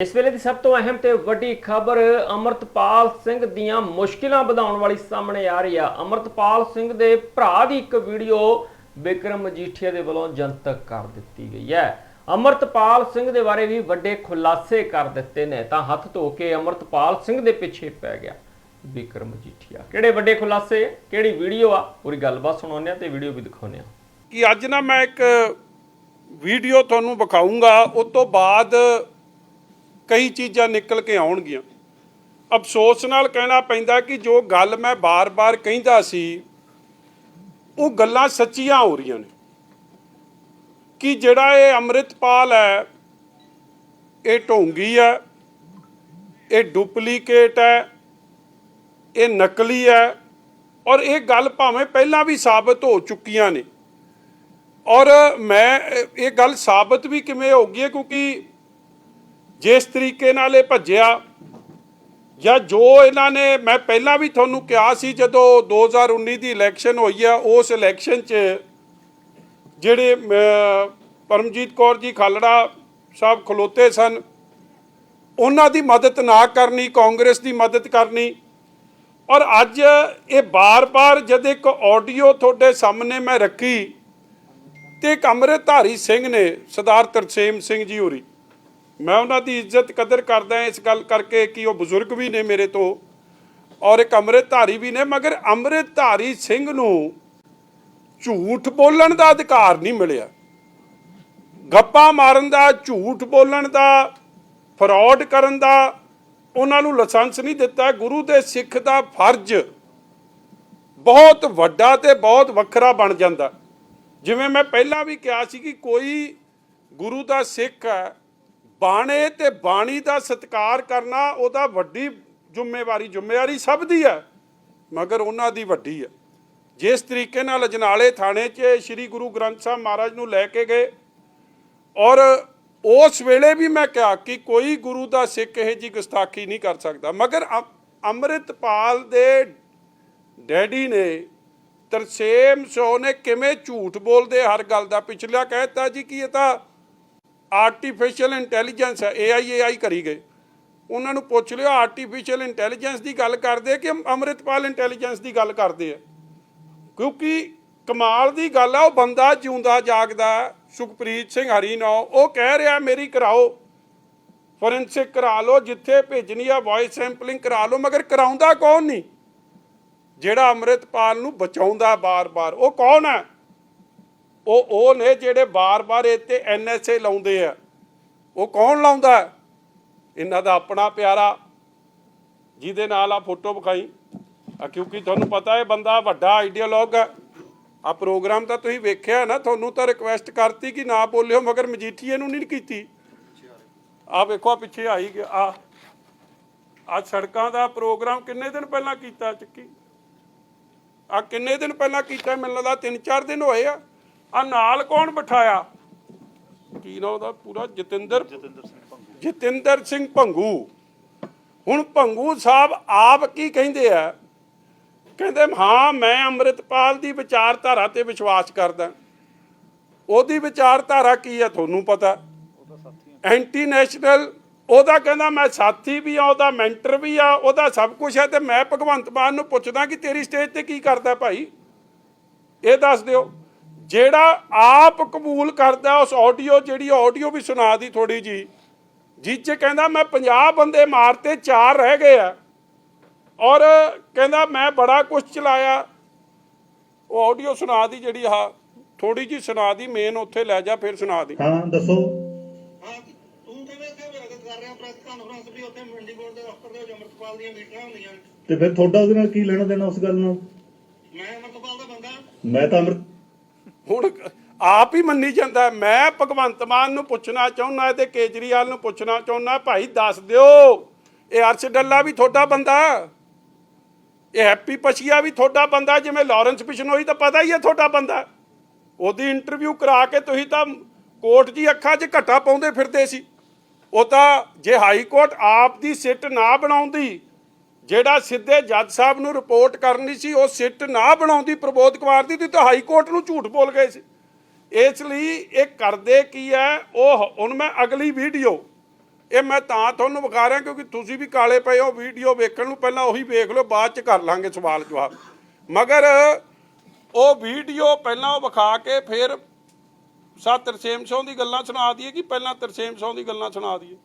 ਇਸ ਵੇਲੇ ਦੀ ਸਭ ਤੋਂ ਅਹਿਮ ਤੇ ਵੱਡੀ ਖਬਰ ਅਮਰਤਪਾਲ ਸਿੰਘ ਦੀਆਂ ਮੁਸ਼ਕਿਲਾਂ ਵਧਾਉਣ ਵਾਲੀ ਸਾਹਮਣੇ ਆ ਰਹੀ ਆ। ਅਮਰਤਪਾਲ ਸਿੰਘ ਦੇ ਭਰਾ ਦੀ ਇੱਕ ਵੀਡੀਓ ਵਿਕਰਮ ਮਜੀਠੀਆ ਦੇ ਵੱਲੋਂ ਜਨਤਕ ਕਰ ਦਿੱਤੀ ਗਈ ਹੈ। ਅਮਰਤਪਾਲ ਸਿੰਘ ਦੇ ਬਾਰੇ ਵੀ ਵੱਡੇ ਖੁਲਾਸੇ ਕਰ ਦਿੱਤੇ ਨੇ, ਤਾਂ ਹੱਥ ਧੋ ਕੇ ਅਮਰਤਪਾਲ ਸਿੰਘ ਦੇ ਪਿੱਛੇ ਪੈ ਗਿਆ ਵਿਕਰਮ ਮਜੀਠੀਆ। ਕਿਹੜੇ ਵੱਡੇ ਖੁਲਾਸੇ, ਕਿਹੜੀ ਵੀਡੀਓ ਆ? ਪੂਰੀ ਗੱਲਬਾਤ ਸੁਣਾਉਂਦੇ ਆ ਤੇ ਵੀਡੀਓ ਵੀ ਦਿਖਾਉਂਦੇ ਆ ਕਿ ਅੱਜ ਨਾ ਮੈਂ ਇੱਕ ਵੀਡੀਓ ਤੁਹਾਨੂੰ ਵਿਖਾਉਂਗਾ ਉਸ ਤੋਂ ਬਾਅਦ ਕਈ ਚੀਜ਼ਾਂ ਨਿਕਲ ਕੇ ਆਉਣਗੀਆਂ। ਅਫਸੋਸ ਨਾਲ ਕਹਿਣਾ ਪੈਂਦਾ ਕਿ ਜੋ ਗੱਲ ਮੈਂ ਬਾਰ-ਬਾਰ ਕਹਿੰਦਾ ਸੀ, ਉਹ ਗੱਲਾਂ ਸੱਚੀਆਂ ਹੋ ਰਹੀਆਂ ਨੇ। ਕਿ ਜਿਹੜਾ ਇਹ ਅੰਮ੍ਰਿਤਪਾਲ ਹੈ, ਇਹ ਢੋਂਗੀ ਹੈ, ਇਹ ਡੁਪਲੀਕੇਟ ਹੈ, ਇਹ ਨਕਲੀ ਹੈ, ਔਰ ਇਹ ਗੱਲ ਭਾਵੇਂ ਪਹਿਲਾਂ ਵੀ ਸਾਬਤ ਹੋ ਚੁੱਕੀਆਂ ਨੇ। ਔਰ ਮੈਂ ਇਹ- ਇਹ ਗੱਲ ਸਾਬਤ ਵੀ ਕਿਵੇਂ ਹੋ ਗਈ ਹੈ, ਕਿਉਂਕਿ ਜਿਸ ਤਰੀਕੇ ਨਾਲ ਇਹ ਭੱਜਿਆ ਜਾਂ ਜੋ ਇਹਨਾਂ ਨੇ, ਮੈਂ ਪਹਿਲਾਂ ਵੀ ਤੁਹਾਨੂੰ ਕਿਹਾ ਸੀ ਜਦੋਂ 2019 ਦੀ ਇਲੈਕਸ਼ਨ ਹੋਈ ਆ, ਉਸ ਇਲੈਕਸ਼ਨ 'ਚ ਜਿਹੜੇ ਪਰਮਜੀਤ ਕੌਰ ਜੀ ਖਾਲੜਾ ਸਾਹਿਬ ਖਲੋਤੇ ਸਨ, ਉਹਨਾਂ ਦੀ ਮਦਦ ਨਾ ਕਰਨੀ, ਕਾਂਗਰਸ ਦੀ ਮਦਦ ਕਰਨੀ। ਔਰ ਅੱਜ ਇਹ ਬਾਰ-ਬਾਰ ਜਦ ਇੱਕ ਆਡੀਓ ਤੁਹਾਡੇ ਸਾਹਮਣੇ ਮੈਂ ਰੱਖੀ, ਤੇ ਇੱਕ ਅੰਮ੍ਰਿਤਧਾਰੀ ਸਿੰਘ ਨੇ, ਸਰਦਾਰ ਤਰਸੇਮ ਸਿੰਘ ਜੀ ਹੋਰੀ ਮੈਂ ਉਹਨਾਂ ਦੀ ਇੱਜ਼ਤ ਕਦਰ ਕਰਦਾ ਇਸ ਗੱਲ ਕਰਕੇ ਕਿ ਉਹ ਬਜ਼ੁਰਗ ਵੀ ਨੇ ਮੇਰੇ ਤੋਂ ਔਰ ਇੱਕ ਅੰਮ੍ਰਿਤਧਾਰੀ ਵੀ ਨੇ, ਮਗਰ ਅੰਮ੍ਰਿਤਧਾਰੀ ਸਿੰਘ ਨੂੰ ਝੂਠ ਬੋਲਣ ਦਾ ਅਧਿਕਾਰ ਨਹੀਂ ਮਿਲਿਆ। ਗੱਪਾਂ ਮਾਰਨ ਦਾ, ਝੂਠ ਬੋਲਣ ਦਾ, ਫਰਾਡ ਕਰਨ ਦਾ ਉਹਨਾਂ ਨੂੰ ਲਾਇਸੈਂਸ ਨਹੀਂ ਦਿੱਤਾ। ਗੁਰੂ ਦੇ ਸਿੱਖ ਦਾ ਫਰਜ਼ ਬਹੁਤ ਵੱਡਾ ਤੇ ਬਹੁਤ ਵੱਖਰਾ ਬਣ ਜਾਂਦਾ। ਜਿਵੇਂ ਮੈਂ ਪਹਿਲਾਂ ਵੀ ਕਿਹਾ ਸੀ ਕਿ ਕੋਈ ਗੁਰੂ ਦਾ ਸਿੱਖ ਹੈ ਬਾਣੇ ਤੇ ਬਾਣੀ ਦਾ ਸਤਿਕਾਰ ਕਰਨਾ ਉਹਦਾ ਵੱਡੀ ਜ਼ਿੰਮੇਵਾਰੀ ਜ਼ਿੰਮੇਵਾਰੀ ਸਭ ਦੀ ਹੈ, ਮਗਰ ਉਹਨਾਂ ਦੀ ਵੱਡੀ ਹੈ। ਜਿਸ ਤਰੀਕੇ ਨਾਲ ਅਜਨਾਲੇ ਥਾਣੇ 'ਚ ਸ੍ਰੀ ਗੁਰੂ ਗ੍ਰੰਥ ਸਾਹਿਬ ਮਹਾਰਾਜ ਨੂੰ ਲੈ ਕੇ ਗਏ ਔਰ ਉਸ ਵੇਲੇ ਵੀ ਮੈਂ ਕਿਹਾ ਕਿ ਕੋਈ ਗੁਰੂ ਦਾ ਸਿੱਖ ਇਹ ਜੀ ਗੁਸਤਾਖੀ ਨਹੀਂ ਕਰ ਸਕਦਾ। ਮਗਰ ਅ- ਅੰਮ੍ਰਿਤਪਾਲ ਦੇ ਡੈਡੀ ਨੇ, ਤਰਸੇਮ ਸੋ ਨੇ ਕਿਵੇਂ ਝੂਠ ਬੋਲਦੇ ਹਰ ਗੱਲ ਦਾ ਪਿਛਲਾ ਕਹਿਤਾ ਜੀ ਕਿ ਇਹ ਤਾਂ ਆਰਟੀਫੀਸ਼ੀਅਲ ਇੰਟੈਲੀਜੈਂਸ ਹੈ ਏਆਈ ਏਆਈ ਕਰੀ ਗਏ। ਉਹਨਾਂ ਨੂੰ ਪੁੱਛ ਲਿਓ ਆਰਟੀਫੀਸ਼ੀਅਲ ਇੰਟੈਲੀਜੈਂਸ ਦੀ ਗੱਲ ਕਰਦੇ ਕਿ ਅੰਮ੍ਰਿਤਪਾਲ ਇੰਟੈਲੀਜੈਂਸ ਦੀ ਗੱਲ ਕਰਦੇ ਆ? ਕਿਉਂਕਿ ਕਮਾਲ ਦੀ ਗੱਲ ਆ, ਉਹ ਬੰਦਾ ਜਿਉਂਦਾ, ਜਾਗਦਾ, ਸੁਖਪ੍ਰੀਤ ਸਿੰਘ ਹਰੀਨੋ, ਉਹ ਕਹਿ ਰਿਹਾ, ਮੇਰੀ ਕਰਾਓ। ਫੋਰੈਂਸਿਕ ਕਰਾ ਲਓ, ਜਿੱਥੇ ਭੇਜਣੀ ਆ ਵੌਇਸ ਸੈਂਪਲਿੰਗ ਕਰਾ ਲਓ, ਮਗਰ ਕਰਾਉਂਦਾ ਕੌਣ ਨਹੀਂ? ਜਿਹੜਾ ਅੰਮ੍ਰਿਤਪਾਲ ਨੂੰ ਬਚਾਉਂਦਾ ਬਾਰ-ਬਾਰ, ਉਹ ਕੌਣ ਹੈ ਉਹ ਉਹ ਨੇ ਜਿਹੜੇ ਬਾਰ-ਬਾਰ ਇੱਥੇ ਐਨਐਸਏ ਲਾਉਂਦੇ ਆ, ਉਹ ਕੌਣ ਲਾਉਂਦਾ? ਇਹਨਾਂ ਦਾ ਆਪਣਾ ਪਿਆਰਾ ਜਿਹਦੇ ਨਾਲ ਆ ਫੋਟੋ ਵਿਖਾਈ। ਆ ਕਿਉਂਕਿ ਤੁਹਾਨੂੰ ਪਤਾ ਹੈ ਬੰਦਾ ਵੱਡਾ ਆਈਡੀਆਲੋਗ ਹੈ ਆ ਪ੍ਰੋਗਰਾਮ ਤਾਂ ਤੁਸੀਂ ਵੇਖਿਆ ਨਾ, ਤੁਹਾਨੂੰ ਤਾਂ ਰਿਕਵੈਸਟ ਕਰਤੀ ਕਿ ਨਾ ਬੋਲਿਓ, ਮਗਰ ਮਜੀਠੀਏ ਨੂੰ ਨਹੀਂ ਕੀਤੀ। ਆ ਵੇਖੋ ਆ ਪਿੱਛੇ ਆਈ ਗਿਆ ਆ ਆ ਸੜਕਾਂ ਦਾ ਪ੍ਰੋਗਰਾਮ ਕਿੰਨੇ ਦਿਨ ਪਹਿਲਾਂ ਕੀਤਾ, ਚੱਕੀ? ਆ ਕਿੰਨੇ ਦਿਨ ਪਹਿਲਾਂ ਕੀਤਾ? ਮੈਨੂੰ ਲੱਗਦਾ 3-4 ਦਿਨ ਹੋਏ ਆ। ਆ ਨਾਲ ਕੌਣ ਬਿਠਾਇਆ? ਕੀ ਨਾਮ ਉਹਦਾ? ਪੂਰਾ ਜਤਿੰਦਰ? ਜਤਿੰਦਰ ਸਿੰਘ ਭੰਗੂ। ਹੁਣ ਭੰਗੂ ਸਾਹਿਬ ਆਪ ਕੀ ਕਹਿੰਦੇ ਆ? ਕਹਿੰਦੇ ਹਾਂ ਮੈਂ ਅੰਮ੍ਰਿਤਪਾਲ ਦੀ ਵਿਚਾਰਧਾਰਾ ਤੇ ਵਿਸ਼ਵਾਸ ਕਰਦਾ। ਉਹਦੀ ਵਿਚਾਰਧਾਰਾ ਕੀ ਹੈ ਤੁਹਾਨੂੰ ਪਤਾ? ਐਂਟੀ ਨੈਸ਼ਨਲ ਉਹਦਾ ਕਹਿੰਦਾ ਮੈਂ ਸਾਥੀ ਵੀ ਆ ਉਹਦਾ ਮੈਂਟਰ ਵੀ ਆ ਉਹਦਾ ਸਭ ਕੁਝ ਹੈ ਤੇ ਮੈਂ ਭਗਵੰਤ ਮਾਨ ਨੂੰ ਪੁੱਛਦਾ ਕਿ ਤੇਰੀ ਸਟੇਜ ਤੇ ਕੀ ਕਰਦਾ ਭਾਈ? ਇਹ ਦੱਸ ਦਿਓ। ਜਿਹੜਾ ਆਪ ਕਬੂਲ ਕਰਦਾ ਉਸ ਆਡੀਓ ਜਿਹੜੀ ਆਡੀਓ ਵੀ ਸੁਣਾ ਦੀ ਥੋੜੀ ਜੀ ਜਿਹ। 'ਚ ਕਹਿੰਦਾ ਮੈਂ 50 ਬੰਦੇ ਮਾਰਤੇ 4 ਰਹਿ ਗਏ ਆ। ਔਰ ਕਹਿੰਦਾ ਮੈਂ ਬੜਾ ਕੁਝ ਚਲਾਇਆ। ਉਹ ਆਡੀਓ ਸੁਣਾ ਦੀ ਜਿਹੜੀ ਆ ਥੋੜੀ ਜੀ ਸੁਣਾ ਦੀ ਮੇਨ ਉੱਥੇ ਲੈ ਜਾ ਫਿਰ ਸੁਣਾ ਦੀ। ਹਾਂ ਦੱਸੋ। ਹਾਂ ਤੂੰ ਕਿਵੇਂ ਇੱਥੇ ਵਿਰਗਤ ਕਰ ਰਿਹਾ ਪ੍ਰੈਸ ਕਾਨਫਰੰਸ ਵੀ ਉੱਥੇ ਮੰਡੀ ਬੋਰਡ ਦੇ ਦਫ਼ਤਰ ਦੇ ਵਿੱਚ ਅੰਮ੍ਰਿਤਪਾਲ ਦੀਆਂ ਮੀਟਿੰਗਾਂ ਹੁੰਦੀਆਂ। ਨੇ ਤੇ ਫਿਰ ਤੁਹਾਡਾ ਉਹਦੇ ਨਾਲ ਕੀ ਲੈਣਾ ਦੇਣਾ ਉਸ ਗੱਲ ਨਾਲ? ਮੈਂ ਅੰਮ੍ਰਿਤਪਾਲ ਦਾ ਬੰਦਾ। ਮੈਂ ਤਾਂ ਅੰਮ੍ਰਿਤ ਹੁਣ ਆਪ ਹੀ ਮੰਨੀ ਜਾਂਦਾ ਮੈਂ ਭਗਵੰਤ ਮਾਨ ਨੂੰ ਪੁੱਛਣਾ ਚਾਹੁੰਦਾ ਤੇ ਕੇਜਰੀਵਾਲ ਨੂੰ ਪੁੱਛਣਾ ਚਾਹੁੰਦਾ ਭਾਈ ਦੱਸ ਦਿਓ, ਇਹ ਅਰਸ਼ ਡੱਲਾ ਵੀ ਤੁਹਾਡਾ ਬੰਦਾ ਇਹ ਹੈਪੀ ਪਛੀਆ ਵੀ ਤੁਹਾਡਾ ਬੰਦਾ ਜਿਵੇਂ ਲਾਰੈਂਸ ਬਿਸ਼ਨੋਈ ਤਾਂ ਪਤਾ ਹੀ ਹੈ ਤੁਹਾਡਾ ਬੰਦਾ ਉਹਦੀ ਇੰਟਰਵਿਊ ਕਰਾ ਕੇ ਤੁਸੀਂ ਤਾਂ ਕੋਰਟ ਦੀ ਅੱਖਾਂ 'ਚ ਘੱਟਾ ਪਾਉਂਦੇ ਫਿਰਦੇ ਸੀ। ਉਹ ਤਾਂ ਜੇ ਹਾਈ ਕੋਰਟ ਆਪ ਦੀ ਸਿੱਟ ਨਾ ਬਣਾਉਂਦੀ ਜਿਹੜਾ ਸਿੱਧੇ ਜੱਜ ਸਾਹਿਬ ਨੂੰ ਰਿਪੋਰਟ ਕਰਨੀ ਸੀ, ਉਹ ਸਿੱਟ ਨਾ ਬਣਾਉਂਦੀ ਪ੍ਰਬੋਧ ਕੁਮਾਰ ਦੀ, ਤੇ ਤਾਂ ਹਾਈ ਕੋਰਟ ਨੂੰ ਝੂਠ ਬੋਲ ਗਏ ਸੀ। ਇਸ ਲਈ ਇਹ ਕਰਦੇ ਕੀ ਹੈ? ਉਹ, ਹੁਣ ਮੈਂ ਅਗਲੀ ਵੀਡੀਓ, ਇਹ ਮੈਂ ਤਾਂ ਤੁਹਾਨੂੰ ਵਿਖਾ ਰਿਹਾ ਕਿਉਂਕਿ ਤੁਸੀਂ ਵੀ ਕਾਲੇ ਪਏ ਹੋ, ਵੀਡੀਓ ਵੇਖਣ ਨੂੰ ਪਹਿਲਾਂ ਉਹੀ ਵੇਖ ਲਓ, ਬਾਅਦ ਚ ਕਰ ਲਾਂਗੇ ਸਵਾਲ ਜਵਾਬ। ਮਗਰ ਉਹ ਵੀਡੀਓ ਪਹਿਲਾਂ ਉਹ ਵਿਖਾ ਕੇ ਫਿਰ ਸਾ ਤਰਸੇਮ ਸਿੰਘ ਦੀ ਗੱਲਾਂ ਸੁਣਾ ਦਈਏ ਕਿ ਪਹਿਲਾਂ ਤਰਸੇਮ ਸਿੰਘ ਦੀ ਗੱਲਾਂ ਸੁਣਾ ਦਈਏ?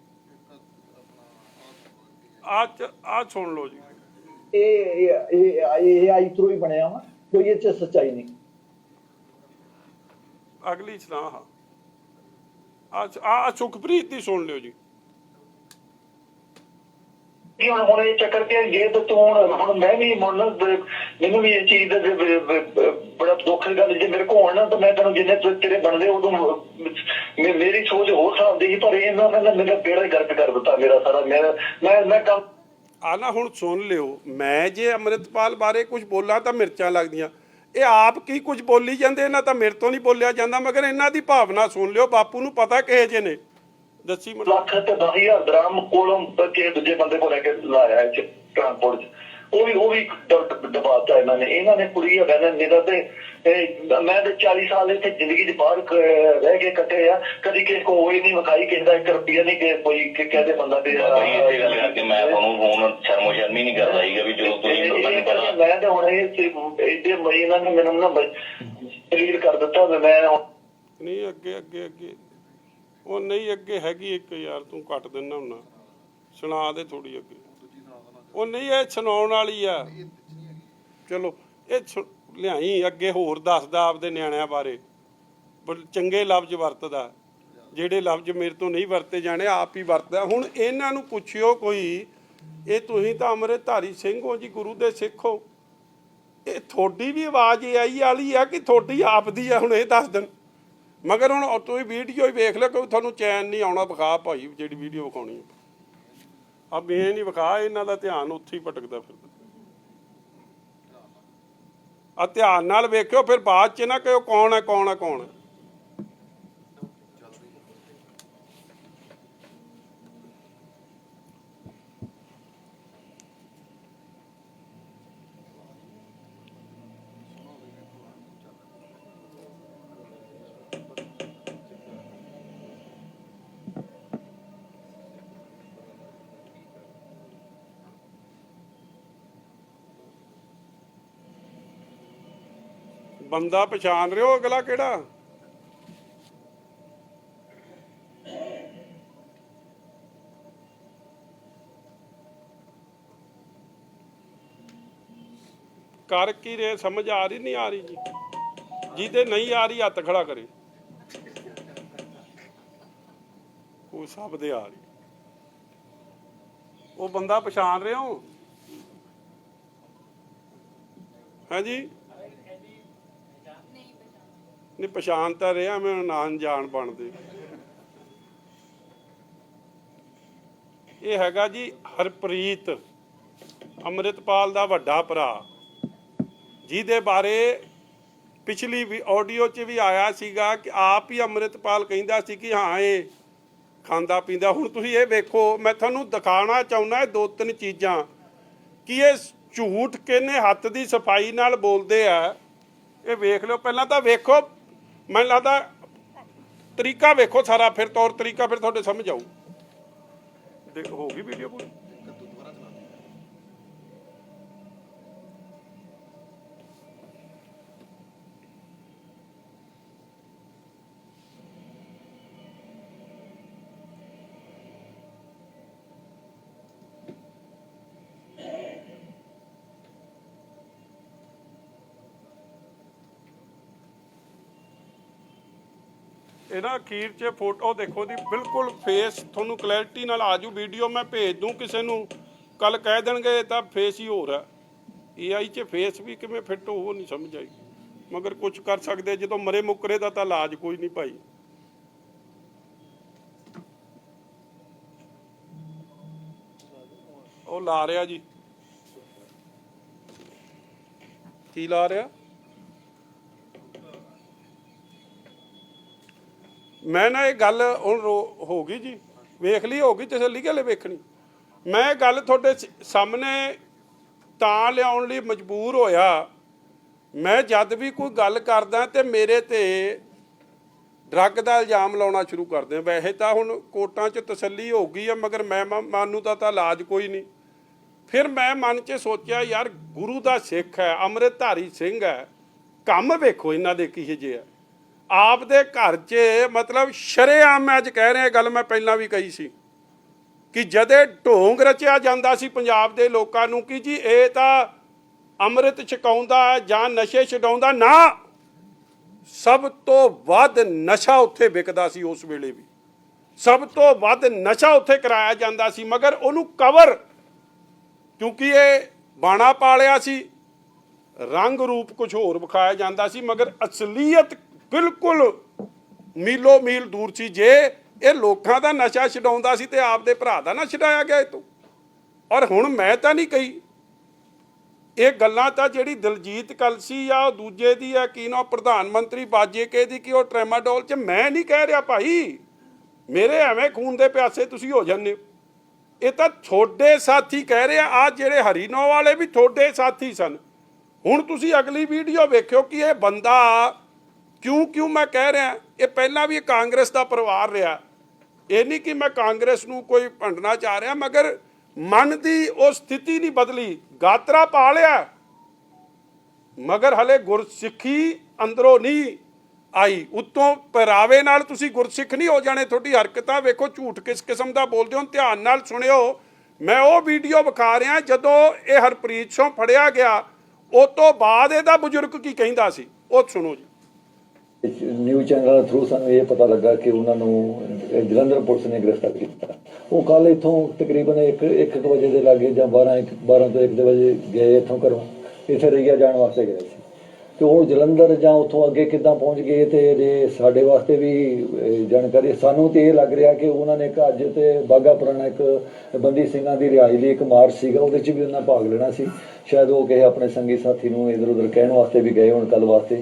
ਆ ਆ ਸੁਣ ਲਓ ਜੀ। ਇਹ ਇਹ ਇਹ ਇਹ ਆਈ ਥਰੂ ਹੀ ਬਣਿਆ ਵਾ ਕੋਈ ਇਹ ਚ ਸੱਚਾਈ ਨਹੀਂ। ਅਗਲੀ ਸੁਣਾ ਆ ਆ ਸੁਖਪ੍ਰੀਤ ਦੀ ਸੁਣ ਲਿਓ ਜੀ। ਕਿ ਹੁਣ ਹੁਣ ਇਹ ਚੱਕਰ ਕਿ ਜੇ ਤੂੰ ਹੁਣ ਮੈਂ ਵੀ ਮੁੰਨ ਮੈਨੂੰ ਵੀ ਇਹ ਚੀਜ਼ ਦਾ ਬੜਾ ਦੁੱਖ ਦੀ ਗੱਲ ਜੇ ਮੇਰੇ ਕੋਲ ਹੋਣ ਤਾਂ ਮੈਂ ਤੈਨੂੰ ਜਿੰਨੇ ਤੇਰੇ ਬਣਦੇ ਉਦੋਂ ਮੇਰੀ ਸੋਚ ਹੋਰ ਹਿਸਾਬ ਦੀ ਸੀ, ਪਰ ਇਹਨਾਂ ਨੇ ਮੇਰਾ ਬੇੜਾ ਹੀ ਗਰਕ ਕਰ ਦਿੱਤਾ ਮੇਰਾ ਸਾਰਾ। ਮੈਂ ਮੈਂ ਕੰਮ ਆ ਹੁਣ ਸੁਣ ਲਿਓ। ਮੈਂ ਜੇ ਅੰਮ੍ਰਿਤਪਾਲ ਬਾਰੇ ਕੁਝ ਬੋਲਾਂ ਤਾਂ ਮਿਰਚਾਂ ਲੱਗਦੀਆਂ। ਇਹ ਆਪ ਕੀ ਕੁਝ ਬੋਲੀ ਜਾਂਦੇ? ਇਹਨਾਂ ਤਾਂ ਮੇਰੇ ਤੋਂ ਨਹੀਂ ਬੋਲਿਆ ਜਾਂਦਾ। ਮਗਰ ਇਹਨਾਂ ਦੀ ਭਾਵਨਾ ਸੁਣ ਲਿਓ। ਬਾਪੂ ਨੂੰ ਪਤਾ ਕਿਹੇ ਜੇ ਨੇ। ਦੱਸੀ ਮੈਨੂੰ। ਲੱਖ ਤੇ 10000 ਦਰਾਮ ਕੋਲੋਂ ਕੇ ਦੂਜੇ ਬੰਦੇ ਕੋਲ ਲੈ ਕੇ ਲਾਇਆ ਚ ਟ੍ਰਾਂਸਪੋਰਟ ਚ। ਉਹ ਵੀ ਉਹ ਵੀ ਦਬਾਤਾ ਇਹਨਾਂ ਨੇ। ਇਹਨਾਂ ਨੇ ਕੁੜੀ ਆ ਕਹਿੰਦੇ ਮੇਰਾ ਤੇ ਇਹ ਮੈਂ ਤੇ 40 ਸਾਲ ਇੱਥੇ ਜ਼ਿੰਦਗੀ ਦੇ ਬਾਹਰ ਰਹਿ ਕੇ ਕੱਟੇ ਆ। ਕਦੀ ਕਿਸੇ ਕੋ ਹੋਈ ਨਹੀਂ ਵਿਖਾਈ ਕਿਸੇ ਦਾ 1 ਰੁਪਿਆ ਨਹੀਂ ਕਿ ਕੋਈ ਕਿ ਕਹਦੇ ਬੰਦਾ ਦੇ ਬਾਬਾ ਜੀ ਇਹ ਗੱਲ ਕਰਕੇ ਮੈਂ ਤੁਹਾਨੂੰ ਫੋਨ ਸ਼ਰਮੋ ਸ਼ਰਮੀ ਨਹੀਂ ਕਰਦਾ ਸੀਗਾ ਵੀ ਜਦੋਂ ਤੁਸੀਂ ਮੈਨੂੰ ਪਤਾ ਮੈਂ ਤੇ ਹੁਣ ਇਹ ਮਈ ਇਹਨਾਂ ਨੇ ਮੈਨੂੰ ਨਾ ਕਲੀਅਰ ਕਰ ਦਿੱਤਾ ਮੈਂ ਨਹੀਂ ਅੱਗੇ ਅੱਗੇ ਅੱਗੇ। ਉਹ ਨਹੀਂ, ਅੱਗੇ ਹੈਗੀ ਇੱਕ ਯਾਰ ਤੂੰ ਕੱਟ ਦਿੰਦਾ ਹੁੰਨਾ। ਸੁਣਾ ਦੇ ਥੋੜੀ ਅੱਗੇ। ਉਹ ਨਹੀਂ, ਇਹ ਸੁਣਾਉਣ ਵਾਲੀ ਆ। ਚਲੋ, ਇਹ ਸੁ- ਲਿਆਈ, ਅੱਗੇ ਹੋਰ ਦੱਸਦਾ ਆਪਦੇ ਨਿਆਣਿਆਂ ਬਾਰੇ। ਬੜੇ, ਚੰਗੇ ਲਫ਼ਜ਼ ਵਰਤਦਾ। ਜਿਹੜੇ ਲਫ਼ਜ਼ ਮੇਰੇ ਤੋਂ ਨਹੀਂ ਵਰਤੇ ਜਾਣੇ, ਆਪ ਹੀ ਵਰਤਦਾ। ਹੁਣ ਇਹਨਾਂ ਨੂੰ ਪੁੱਛਿਓ ਕੋਈ, ਇਹ ਤੁਸੀਂ ਤਾਂ ਅੰਮ੍ਰਿਤਧਾਰੀ ਸਿੰਘ ਹੋ ਜੀ, ਗੁਰੂ ਦੇ ਸਿੱਖ ਹੋ। ਇਹ ਤੁਹਾਡੀ ਵੀ ਆਵਾਜ਼ ਇਹ ਆਈ ਵਾਲੀ ਆ ਕਿ ਤੁਹਾਡੀ ਆਪ ਦੀ ਆ, ਹੁਣ ਇਹ ਦੱਸ ਦੇਣ। ਮਗਰ ਹੁਣ ਤੁਸੀਂ ਵੀਡੀਓ ਹੀ ਵੇਖ ਲਿਓ ਕਿ ਤੁਹਾਨੂੰ ਚੈਨ ਨਹੀਂ ਆਉਣਾ ਵਿਖਾ ਭਾਈ, ਜਿਹੜੀ ਵੀਡੀਓ ਵਿਖਾਉਣੀ ਹੈ ਆ ਇਹ ਨਹੀਂ ਵਿਖਾ, ਇਹਨਾਂ ਦਾ ਧਿਆਨ ਉੱਥੇ ਹੀ ਭਟਕਦਾ ਫਿਰਦਾ ਆ ਧਿਆਨ ਨਾਲ ਵੇਖਿਓ, ਫਿਰ ਬਾਅਦ ਚ ਨਾ ਕਿਉਂ ਕੌਣ ਹੈ ਕੌਣ ਹੈ ਕੌਣ ਹੈ ਬੰਦਾ ਪਛਾਣ ਰਹੇ ਹੋ ਅਗਲਾ ਕਿਹੜਾ? ਕਰ ਕੀ ਰਹੇ? ਸਮਝ ਆ ਰਹੀ ਨਹੀਂ ਆ ਰਹੀ ਜੀ? ਜਿਹਦੇ ਨਹੀਂ ਆ ਰਹੀ, ਹੱਥ ਖੜਾ ਕਰੇ। ਉਹ ਸਭ ਦੇ ਆ ਰਹੀ। ਉਹ ਬੰਦਾ ਪਛਾਣ ਰਹੇ ਹੋ ਹਾਂਜੀ ਨਹੀਂ, ਪਛਾਣ ਤਾਂ ਰਿਹਾ ਮੈਂ, ਨਾਂ ਜਾਣ ਬਣਦੇ। ਇਹ ਹੈਗਾ ਜੀ ਹਰਪ੍ਰੀਤ, ਅੰਮ੍ਰਿਤਪਾਲ ਦਾ ਵੱਡਾ ਭਰਾ। ਜਿਹਦੇ ਬਾਰੇ ਪਿਛਲੀ ਵੀ ਆਡੀਓ 'ਚ ਵੀ ਆਇਆ ਸੀਗਾ ਕਿ ਆਪ ਹੀ ਅੰਮ੍ਰਿਤਪਾਲ ਕਹਿੰਦਾ ਸੀ ਕਿ ਹਾਂ, ਇਹ ਖਾਂਦਾ ਪੀਂਦਾ। ਹੁਣ ਤੁਸੀਂ ਇਹ ਵੇਖੋ, ਮੈਂ ਤੁਹਾਨੂੰ ਦਿਖਾਉਣਾ ਚਾਹੁੰਦਾ ਦੋ ਤਿੰਨ ਚੀਜ਼ਾਂ। ਕਿ ਇਹ ਝੂਠ ਕਿੰਨੇ ਹੱਥ ਦੀ ਸਫ਼ਾਈ ਨਾਲ ਬੋਲਦੇ ਆ, ਇਹ ਵੇਖ ਲਿਓ। ਪਹਿਲਾਂ ਤਾਂ ਵੇਖੋ ਮੈਨੂੰ ਲੱਗਦਾ ਤਰੀਕਾ ਵੇਖੋ ਸਾਰਾ, ਫਿਰ ਤੌਰ ਤਰੀਕਾ ਫਿਰ ਤੁਹਾਡੇ ਸਮਝ ਆਊ ਦੇਖ ਹੋ ਗਈ ਵੀਡੀਓ ਪੂਰੀ? ਇਹਨਾਂ ਅਖੀਰ 'ਚ ਫੋਟੋ ਦੇਖੋ ਦੀ ਬਿਲਕੁਲ ਫੇਸ ਤੁਹਾਨੂੰ ਕਲੈਰਿਟੀ ਨਾਲ ਆਜੂ ਵੀਡੀਓ ਮੈਂ ਭੇਜ ਦੂੰ ਕਿਸੇ ਨੂੰ। ਕੱਲ ਕਹਿ ਦੇਣਗੇ ਇਹ ਤਾਂ ਫੇਸ ਹੀ ਹੋਰ ਹੈ। ਏਆਈ 'ਚ ਫੇਸ ਵੀ ਕਿਵੇਂ ਫਿੱਟ ਹੋ ਨਹੀਂ ਸਮਝ ਆਈ। ਮਗਰ ਕੁਝ ਕਰ ਸਕਦੇ ਜਦੋਂ ਮਰੇ ਮੁੱਕਰੇ ਦਾ ਤਾਂ ਇਲਾਜ ਕੋਈ ਨਹੀਂ ਭਾਈ। ਉਹ ਲਾ ਰਿਹਾ ਜੀ। ਕੀ ਲਾ ਰਿਹਾ? ਮੈਂ ਨਾ ਇਹ ਗੱਲ ਹੁਣ ਰੋ- ਹੋ ਗਈ ਜੀ। ਵੇਖ ਲਈ, ਹੋ ਗਈ ਤਸੱਲੀ ਕਿਲੇ ਵੇਖਣੀ। ਮੈਂ ਇਹ ਗੱਲ ਤੁਹਾਡੇ ਸ- ਸਾਹਮਣੇ ਤਾਂ ਲਿਆਉਣ ਲਈ ਮਜਬੂਰ ਹੋਇਆ। ਮੈਂ ਜਦ ਵੀ ਕੋਈ ਗੱਲ ਕਰਦਾ ਤੇ ਮੇਰੇ ਤੇ ਡਰੱਗ ਦਾ ਇਲਜ਼ਾਮ ਲਾਉਣਾ ਸ਼ੁਰੂ ਕਰਦੇ ਵੈਸੇ ਤਾਂ ਹੁਣ ਕੋਰਟਾਂ 'ਚ ਤਸੱਲੀ ਹੋ ਗਈ ਆ, ਮਗਰ ਮੈਂ ਮ- ਮਾਨੂੰ ਦਾ ਤਾਂ ਇਲਾਜ ਕੋਈ ਨਹੀਂ। ਫਿਰ ਮੈਂ ਮਨ 'ਚ ਸੋਚਿਆ, ਯਾਰ ਗੁਰੂ ਦਾ ਸਿੱਖ ਹੈ, ਅੰਮ੍ਰਿਤਧਾਰੀ ਸਿੰਘ ਹੈ। ਕੰਮ ਵੇਖੋ ਇਹਨਾਂ ਦੇ ਕਿਹੋ ਜਿਹੇ ਹੈ ਆਪ ਦੇ ਘਰ 'ਚ ਮਤਲਬ ਸ਼ਰੇਆਮ ਮੈਂ ਅੱਜ ਕਹਿ ਰਿਹਾ ਗੱਲ ਮੈਂ ਪਹਿਲਾਂ ਵੀ ਕਹੀ ਸੀ ਕਿ ਜਦੇ ਢੋਂਗ ਰਚਿਆ ਜਾਂਦਾ ਸੀ ਪੰਜਾਬ ਦੇ ਲੋਕਾਂ ਨੂੰ ਕਿ ਜੀ ਇਹ ਤਾਂ ਅੰਮ੍ਰਿਤ ਛਕਾਉਂਦਾ ਜਾਂ ਨਸ਼ੇ ਛਡਾਉਂਦਾ, ਨਾ। ਸਭ ਤੋਂ ਵੱਧ ਨਸ਼ਾ ਉੱਥੇ ਵਿਕਦਾ ਸੀ ਉਸ ਵੇਲੇ ਵੀ। ਸਭ ਤੋਂ ਵੱਧ ਨਸ਼ਾ ਉੱਥੇ ਕਰਾਇਆ ਜਾਂਦਾ ਸੀ, ਮਗਰ ਉਹਨੂੰ ਕਵਰ ਕਿਉਂਕਿ ਇਹ ਬਾਣਾ ਪਾਲਿਆ ਸੀ, ਰੰਗ ਰੂਪ ਕੁਝ ਹੋਰ ਵਿਖਾਇਆ ਜਾਂਦਾ ਸੀ, ਮਗਰ ਅਸਲੀਅਤ ਬਿਲਕੁਲ ਮੀਲੋ ਮੀਲ ਦੂਰ ਸੀ ਜੇ ਇਹ ਲੋਕਾਂ ਦਾ ਨਸ਼ਾ ਛਡਾਉਂਦਾ ਸੀ ਤੇ ਆਪਦੇ ਭਰਾ ਦਾ ਨਾ ਛਡਾਇਆ ਗਿਆ ਇਹ ਤੋਂ। ਔਰ ਹੁਣ ਮੈਂ ਤਾਂ ਨਹੀਂ ਕਹੀ। ਇਹ ਗੱਲਾਂ ਤਾਂ ਜਿਹੜੀ ਦਿਲਜੀਤ ਕਲਸੀ ਆ ਉਹ ਦੂਜੇ ਦੀ ਆ, ਕੀ ਨਾ ਪ੍ਰਧਾਨ ਮੰਤਰੀ ਬਾਜੇ ਕੇ ਦੀ, ਕਿ ਉਹ ਟ੍ਰੈਮਾਡੋਲ ਚ ਮੈਂ ਨਹੀਂ ਕਹਿ ਰਿਹਾ ਭਾਈ। ਮੇਰੇ ਐਵੇਂ ਖੂਨ ਦੇ ਪਿਆਸੇ ਤੁਸੀਂ ਹੋ ਜਾਂਦੇ ਹੋ। ਇਹ ਤਾਂ ਤੁਹਾਡੇ ਸਾਥੀ ਕਹਿ ਰਿਹਾ ਆ ਆ ਜਿਹੜੇ ਹਰੀਨੋ ਵਾਲੇ ਵੀ ਤੁਹਾਡੇ ਸਾਥੀ ਸਨ। ਹੁਣ ਤੁਸੀਂ ਅਗਲੀ ਵੀਡੀਓ ਵੇਖਿਓ ਕਿ ਇਹ ਬੰਦਾ ਕਿਉਂ ਕਿਉਂ ਮੈਂ ਕਹਿ ਰਿਹਾ? ਇਹ ਪਹਿਲਾਂ ਵੀ ਇਹ ਕਾਂਗਰਸ ਦਾ ਪਰਿਵਾਰ ਰਿਹਾ। ਇਹ ਨਹੀਂ ਕਿ ਮੈਂ ਕਾਂਗਰਸ ਨੂੰ ਕੋਈ ਭੰਡਣਾ ਚਾਹ ਰਿਹਾ, ਮਗਰ ਮਨ ਦੀ ਉਹ ਸਥਿਤੀ ਨਹੀਂ ਬਦਲੀ। ਗਾਤਰਾ ਪਾ ਲਿਆ। ਮਗਰ ਹਲੇ ਗੁਰਸਿੱਖੀ ਅੰਦਰੋਂ ਨਹੀਂ ਆਈ। ਉਤੋਂ ਪਹਿਰਾਵੇ ਨਾਲ ਤੁਸੀਂ ਗੁਰਸਿੱਖ ਨਹੀਂ ਹੋ ਜਾਣੇ। ਤੁਹਾਡੀ ਹਰਕਤਾਂ ਵੇਖੋ, ਝੂਠ ਕਿਸ ਕਿਸਮ ਦਾ ਬੋਲਦੇ ਹੋ। ਧਿਆਨ ਨਾਲ ਸੁਣਿਓ। ਮੈਂ ਉਹ ਵੀਡੀਓ ਵਿਖਾ ਰਿਹਾ ਜਦੋਂ ਇਹ ਹਰਪ੍ਰੀਤ ਸਿੰਘ ਫੜਿਆ ਗਿਆ। ਉਹ ਤੋਂ ਬਾਅਦ ਇਹਦਾ ਬਜ਼ੁਰਗ ਕੀ ਕਹਿੰਦਾ ਸੀ? ਉਹ ਸੁਣੋ ਜੀ। ਨਿਊਜ਼ ਚੈਨਲ ਥਰੂ ਸਾਨੂੰ ਇਹ ਪਤਾ ਲੱਗਾ ਕਿ ਉਹਨਾਂ ਨੂੰ ਜਲੰਧਰ ਪੁਲਿਸ ਨੇ ਗ੍ਰਿਫਤਾਰ ਕੀਤਾ। ਉਹ ਕੱਲ ਇਥੋਂ ਤਕਰੀਬਨ 1 1 ਵਜੇ ਦੇ ਲਾਗੇ ਜਾਂ 12 ਇੱਕ- 12 ਤੋਂ 1 ਵਜੇ ਗਏ ਇਥੋਂ ਘਰੋਂ। ਇੱਥੇ ਰਈਆ ਜਾਣ ਵਾਸਤੇ ਗਏ ਸੀ। ਤੇ ਉਹ ਜਲੰਧਰ ਜਾਂ ਉਥੋਂ ਅੱਗੇ ਕਿੱਦਾਂ ਪਹੁੰਚ ਗਏ ਤੇ ਜੇ ਸਾਡੇ ਵਾਸਤੇ ਵੀ ਜਾਣਕਾਰੀ, ਸਾਨੂੰ ਤੇ ਇਹ ਲੱਗ ਰਿਹਾ ਕਿ ਉਹਨਾਂ ਨੇ ਇੱਕ ਅੱਜ ਤੇ ਬਾਗਾ ਪੁਰਾਣਾ ਇੱਕ ਬੰਦੀ ਸਿੰਘਾਂ ਦੀ ਰਿਹਾਈ ਲਈ ਇੱਕ ਮਾਰਚ ਸੀਗਾ, ਉਹਦੇ 'ਚ ਵੀ ਉਹਨਾਂ ਭਾਗ ਲੈਣਾ ਸੀ। ਸ਼ਾਇਦ ਉਹ ਕਿਸੇ ਆਪਣੇ ਸੰਗੀ ਸਾਥੀ ਨੂੰ ਇਧਰ ਉਧਰ ਕਹਿਣ ਵਾਸਤੇ ਵੀ ਗਏ ਹੋਣ ਕੱਲ ਵਾਸਤੇ।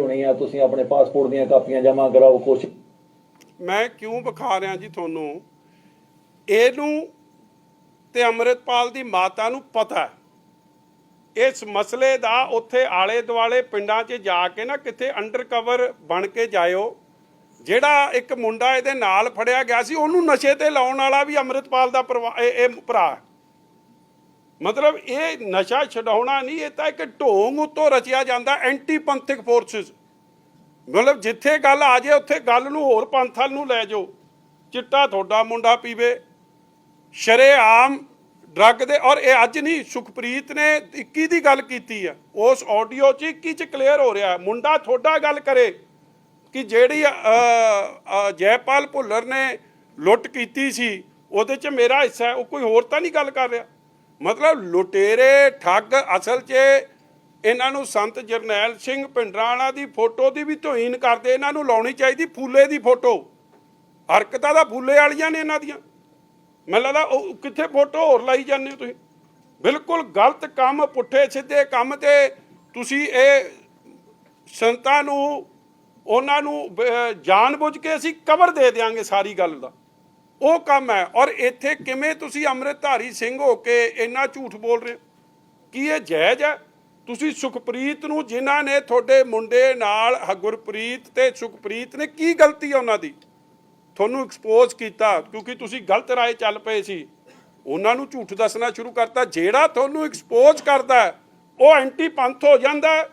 ਹੋਣੀ ਆ ਤੁਸੀਂ ਆਪਣੇ ਪਾਸਪੋਰਟ ਦੀਆਂ ਕਾਪੀਆਂ ਜਮ੍ਹਾਂ ਕਰਾਓ, ਕੁਛ। ਮੈਂ ਕਿਉਂ ਵਿਖਾ ਰਿਹਾ ਜੀ ਤੁਹਾਨੂੰ? ਇਹਨੂੰ ਤੇ ਅੰਮ੍ਰਿਤਪਾਲ ਦੀ ਮਾਤਾ ਨੂੰ ਪਤਾ ਇਸ ਮਸਲੇ ਦਾ ਉੱਥੇ ਆਲੇ ਦੁਆਲੇ ਪਿੰਡਾਂ 'ਚ ਜਾ ਕੇ ਨਾ ਕਿਤੇ ਅੰਡਰਕਵਰ ਬਣ ਕੇ ਜਾਇਓ, ਜਿਹੜਾ ਇੱਕ ਮੁੰਡਾ ਇਹਦੇ ਨਾਲ ਫੜਿਆ ਗਿਆ ਸੀ, ਉਹਨੂੰ ਨਸ਼ੇ ਤੇ ਲਾਉਣ ਵਾਲਾ ਵੀ ਅੰਮ੍ਰਿਤਪਾਲ ਦਾ ਪਰਿਵਾ- ਇਹ ਭਰਾ ਮਤਲਬ ਇਹ ਨਸ਼ਾ ਛਡਾਉਣਾ ਨਹੀਂ, ਇਹ ਤਾਂ ਇੱਕ ਢੋਂਗ ਉੱਤੋਂ ਰਚਿਆ ਜਾਂਦਾ ਐਂਟੀ ਪੰਥਿਕ ਫੋਰਸਸ ਮਤਲਬ ਜਿੱਥੇ ਗੱਲ ਆ ਜਾਏ ਉੱਥੇ ਗੱਲ ਨੂੰ ਹੋਰ ਪੰਥਲ ਨੂੰ ਲੈ ਜਾਓ। ਚਿੱਟਾ ਤੁਹਾਡਾ ਮੁੰਡਾ ਪੀਵੇ। ਸ਼ਰੇਆਮ ਡਰੱਗ ਦੇ, ਔਰ ਇਹ ਅੱਜ ਨਹੀਂ, ਸੁਖਪ੍ਰੀਤ ਨੇ 21 ਦੀ ਗੱਲ ਕੀਤੀ ਆ। ਉਸ ਆਡੀਓ 'ਚ 21 'ਚ ਕਲੀਅਰ ਹੋ ਰਿਹਾ, ਮੁੰਡਾ ਤੁਹਾਡਾ ਗੱਲ ਕਰੇ ਕਿ ਜਿਹੜੀ ਜੈਪਾਲ ਭੁੱਲਰ ਨੇ ਲੁੱਟ ਕੀਤੀ ਸੀ, ਉਹਦੇ 'ਚ ਮੇਰਾ ਹਿੱਸਾ ਉਹ ਕੋਈ ਹੋਰ ਤਾਂ ਨਹੀਂ ਗੱਲ ਕਰ ਰਿਹਾ। ਮਤਲਬ ਲੁਟੇਰੇ, ਠੱਗ ਅਸਲ 'ਚ ਇਹਨਾਂ ਨੂੰ ਸੰਤ ਜਰਨੈਲ ਸਿੰਘ ਪਿੰਡਰਾਣਾ ਦੀ ਫੋਟੋ ਦੀ ਵੀ ਤੋਹੀਨ ਕਰਦੇ, ਇਹਨਾਂ ਨੂੰ ਲਾਉਣੀ ਚਾਹੀਦੀ ਫੂਲੇ ਦੀ ਫੋਟੋ। ਹਰਕਤਾਂ ਦਾ ਫੂਲੇ ਵਾਲੀਆਂ ਨੇ ਇਹਨਾਂ ਦੀਆਂ। ਮੈਨੂੰ ਲੱਗਦਾ ਉਹ ਕਿੱਥੇ ਫੋਟੋ ਹੋਰ ਲਾਈ ਜਾਂਦੇ ਹੋ ਤੁਸੀਂ? ਬਿਲਕੁਲ ਗਲਤ ਕੰਮ, ਪੁੱਠੇ ਸਿੱਧੇ ਕੰਮ ਤੇ ਤੁਸੀਂ ਇਹ ਸੰਤਾਂ ਨੂੰ, ਉਹਨਾਂ ਨੂੰ ਬ- ਜਾਣਬੁੱਝ ਕੇ ਅਸੀਂ ਕਵਰ ਦੇ ਦਿਆਂਗੇ ਸਾਰੀ ਗੱਲ ਦਾ। ਉਹ ਕੰਮ ਹੈ। ਔਰ ਇੱਥੇ ਕਿਵੇਂ ਤੁਸੀਂ ਅੰਮ੍ਰਿਤਧਾਰੀ ਸਿੰਘ ਹੋ ਕੇ ਇੰਨਾ ਝੂਠ ਬੋਲ ਰਹੇ ਹੋ? ਕੀ ਇਹ ਜਾਇਜ਼ ਹੈ? ਤੁਸੀਂ ਸੁਖਪ੍ਰੀਤ ਨੂੰ, ਜਿਨ੍ਹਾਂ ਨੇ ਤੁਹਾਡੇ ਮੁੰਡੇ ਨਾਲ ਹ- ਗੁਰਪ੍ਰੀਤ ਤੇ ਸੁਖਪ੍ਰੀਤ ਨੇ, ਕੀ ਗਲਤੀ ਹੈ ਉਹਨਾਂ ਦੀ? ਤੁਹਾਨੂੰ ਐਕਸਪੋਜ਼ ਕੀਤਾ, ਕਿਉਂਕਿ ਤੁਸੀਂ ਗਲਤ ਰਾਏ ਚੱਲ ਪਏ ਸੀ। ਉਹਨਾਂ ਨੂੰ ਝੂਠ ਦੱਸਣਾ ਸ਼ੁਰੂ ਕਰਤਾ। ਜਿਹੜਾ ਤੁਹਾਨੂੰ ਐਕਸਪੋਜ਼ ਕਰਦਾ ਉਹ ਐਂਟੀ ਪੰਥ ਹੋ ਜਾਂਦਾ